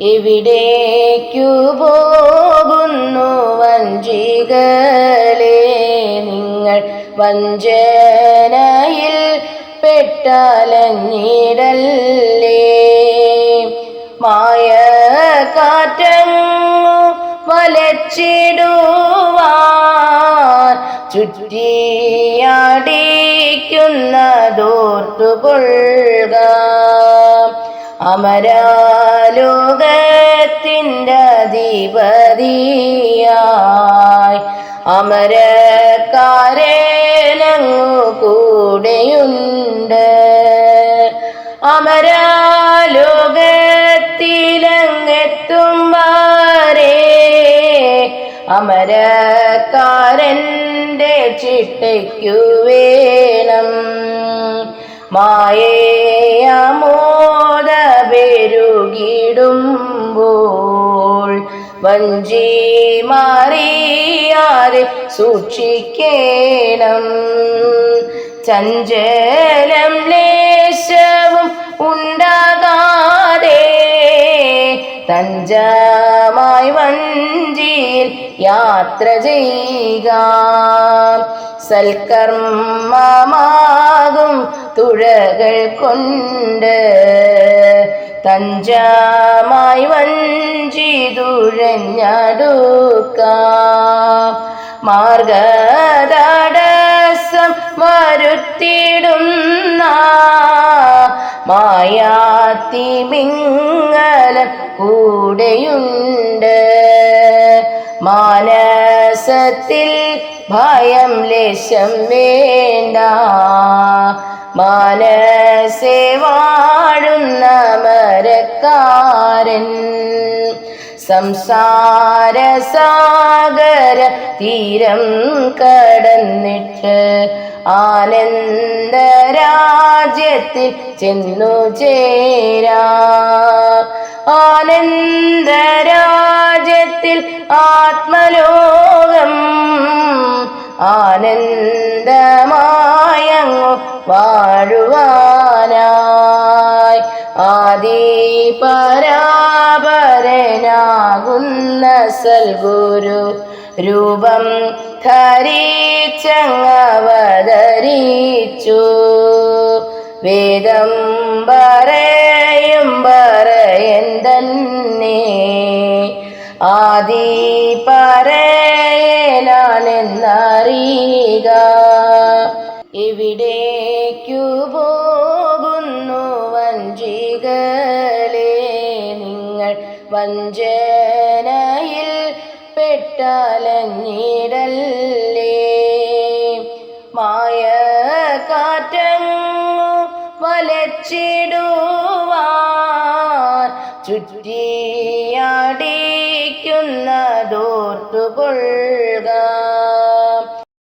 എവിടേക്കു പോകുന്നു വഞ്ചികളെ. നിങ്ങൾ വഞ്ചനയിൽ പെട്ടാലഞ്ഞിടല്ലേ മായ കാറ്റങ്ങു വലച്ചിടുവാൻ ചുറ്റിയാടിക്കുന്നതോർത്തുകൊള്ളുക. അമരാലോകത്തിന്റെ അധിപതിയായി. അമരക്കാരനങ്ങു കൂടെയുണ്ട്. അമരാലോകത്തിലങ്ങെത്തും വരെ. അമരക്കാരന്റെ ചിട്ടയ്ക്കു വേണം. മായയാമോദ പെരുകിടുമ്പോൾ വഞ്ചി മാറിയാരെ സൂക്ഷിക്കേണം. ചഞ്ചലം ലേശവും ഉണ്ടാകാതെ തഞ്ചമായി വഞ്ചിയിൽ യാത്ര ചെയ്യുക. സൽക്കർമ്മമാകും തുഴകൾ കൊണ്ട് തഞ്ചമായി വഞ്ചിതുഴഞ്ഞടുക്ക. മാർഗതടസ്സം വരുത്തിടുന്ന മായാത്തിമിങ്ങലം കൂടെയുണ്ട്. മാനസത്തിൽ ഭയം ലേശം വേണ്ട. മാനസേ വാഴുന്ന മരക്കാരൻ. സംസാര സാഗര തീരം കടന്നിട്ട് ആനന്ദ രാജ്യത്തിൽ ചെന്നു ചേരാ. ആനന്ദ രാജ്യത്തിൽ ആത്മലോകം ആനന്ദമായങ്ങു വാഴുവാനായി ആദി പരാപരനാകുന്ന സൽഗുരു രൂപം ധരിച്ചങ്ങവതരിച്ചു. വേദം പറയും പറയൻ തന്നെ ആദി പറയനാണെന്നറിയുക എവിടേക്കു വഞ്ചികളെ നിങ്ങൾ വഞ്ചനയിൽ പെട്ടാലഞ്ഞിടല്ലേ? മായ കാറ്റങ്ങു വലച്ചിടുവാൻ ചുറ്റിയാടിക്കുന്നതോർത്തുകൊള്ളുക.